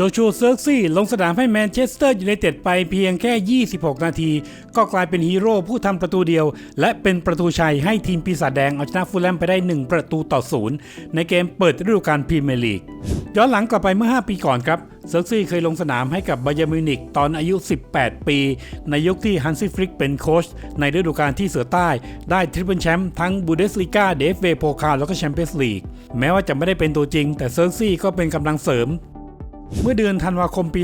จชัวเซิร์กซี่ลงสนามให้แมนเชสเตอร์ยูไนเต็ดไปเพียงแค่ 26 นาที ก็กลายเป็นฮีโร่ผู้ทำประตูเดียว และเป็นประตูชัยให้ทีมปีศาจแดงเอาชนะฟูลแลมไปได้ 1 ประตูต่อศูนย์ในเกมเปิดฤดูกาลพรีเมียร์ลีก ย้อนหลังกลับไปเมื่อ 5 ปีก่อนครับเซิร์กซี่เคยลงสนามให้กับบาเยร์มิวนิกตอนอายุ 18 ปี ในยุคที่ฮันซี่ฟริกเป็นโค้ชในฤดูกาลที่เสือใต้ ได้ทริปเปิลแชมป์ทั้งบูเดสลีกาเดฟเวโพคาแล้วก็แชมเปี้ยนส์ลีก แม้ว่าจะไม่ได้เป็นตัวจริง แต่เซิร์กซี่ก็เป็นกำลังเสริม เมื่อเดือนธันวาคมปี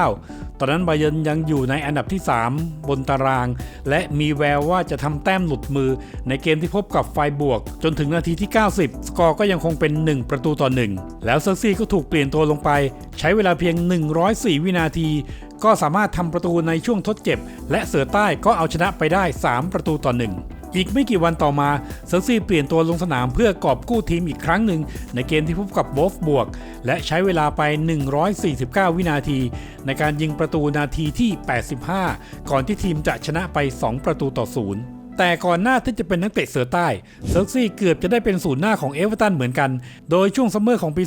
2019 ตอนนั้นบาเยินยังอยู่ในอันดับที่ 3 บนตาราง และมีแววว่าจะทำแต้มหลุดมือในเกมที่พบกับไฟบวก จนถึงนาทีที่ 90 สกอร์ก็ยังคงเป็น 1 ประตูต่อ 1 แล้วเซอร์ซี่ก็ถูกเปลี่ยนตัวลงไป ใช้เวลาเพียง 104 วินาที ก็สามารถทำประตูในช่วงทดเจ็บ และเสือใต้ก็เอาชนะไปได้ 3 ประตูต่อ 1 อีกไม่กี่วันต่อมาเซอร์ซีเปลี่ยนตัวลงสนามเพื่อกอบกู้ทีมอีกครั้งหนึ่ง ในเกมที่พบกับวอฟบวก และใช้เวลาไป 149 วินาที ในการยิงประตูนาทีที่ 85 ก่อนที่ทีมจะชนะไป 2 ประตูต่อศูนย์แต่ก่อนหน้าที่จะเป็นนักเตะเสือใต้เซิร์กซี่เกือบจะได้เป็นศูนย์หน้าของเอเวอร์ตันเหมือนกัน โดยช่วงซัมเมอร์ของปี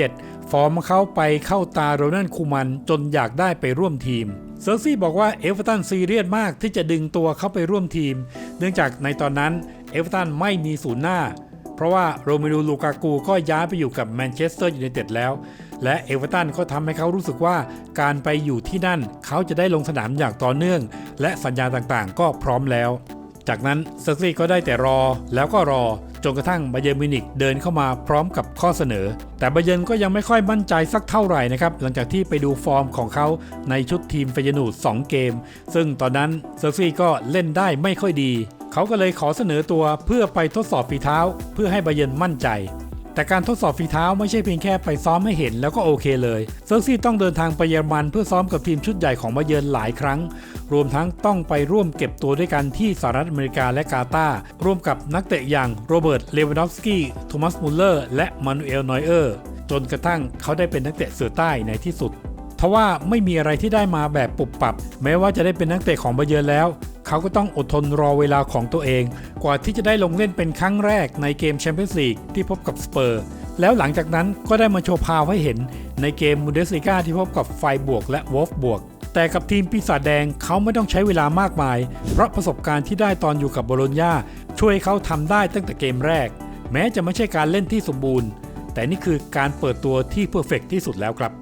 2017 ฟอร์มเขาไปเข้าตาโรนัลคูมันจนอยากได้ไปร่วมทีม เซอร์ซี่บอกว่าเอเวอร์ตันซีเรียสมากที่จะดึงตัวเข้าไปร่วมทีม เนื่องจากในตอนนั้นเอเวอร์ตันไม่มีศูนย์หน้า เพราะว่าโรเมลูลูกากูก็ย้ายไปอยู่กับแมนเชสเตอร์ยูไนเต็ดแล้ว และเอเวอร์ตันก็ทำให้เขารู้สึกว่าการไปอยู่ที่นั่นเขาจะได้ลงสนามอย่างต่อเนื่อง และสัญญาต่างๆ ก็พร้อมแล้ว จากนั้นเซอร์ซี่ก็ได้แต่รอแล้วก็รอ จนกระทั่งบาเยอร์มิวนิกเดินเข้ามาพร้อมกับข้อเสนอ แต่บาเยอร์ก็ยังไม่ค่อยมั่นใจสักเท่าไหร่นะครับ หลังจากที่ไปดูฟอร์มของเขาในชุดทีมเฟยนูด2เกม ซึ่งตอนนั้นเซอร์ซี่ก็เล่นได้ไม่ค่อยดี เขาก็เลยขอเสนอตัวเพื่อไปทดสอบฝีเท้า เพื่อให้บาเยอร์มั่นใจ แต่การทดสอบฝีเท้าไม่ใช่เพียงแค่ไปซ้อมให้เห็นแล้วก็โอเคเลยเซอร์ซี่ต้องเดินทางไปเยอรมันเพื่อซ้อมกับทีมชุดใหญ่ของบาเยิร์นหลายครั้ง รวมทั้งต้องไปร่วมเก็บตัวด้วยกันที่สหรัฐอเมริกาและกาตาร์ร่วมกับนักเตะอย่างโรเบิร์ต เลวานอฟสกี้โทมัส มุลเลอร์ และมานูเอล นอยเออร์ จนกระทั่งเขาได้เป็นนักเตะเสือใต้ในที่สุดทว่าไม่มีอะไรที่ได้มาแบบปุบปับ แม้ว่าจะได้เป็นนักเตะของบาเยิร์นแล้ว เขาก็ต้องอดทนรอเวลาของตัวเอง กว่าที่จะได้ลงเล่นเป็นครั้งแรกในเกมแชมเปี้ยนส์ลีกที่พบกับสเปอร์ แล้วหลังจากนั้นก็ได้มาโชว์พาวให้เห็นในเกมมูเดสลิก้าที่พบกับไฟบวกและวอฟบวก แต่กับทีมปีศาจแดงเขาไม่ต้องใช้เวลามากมาย เพราะประสบการณ์ที่ได้ตอนอยู่กับโบโลญญาช่วยเขาทำได้ตั้งแต่เกมแรก แม้จะไม่ใช่การเล่นที่สมบูรณ์ แต่นี่คือการเปิดตัวที่เพอร์เฟกที่สุดแล้วครับ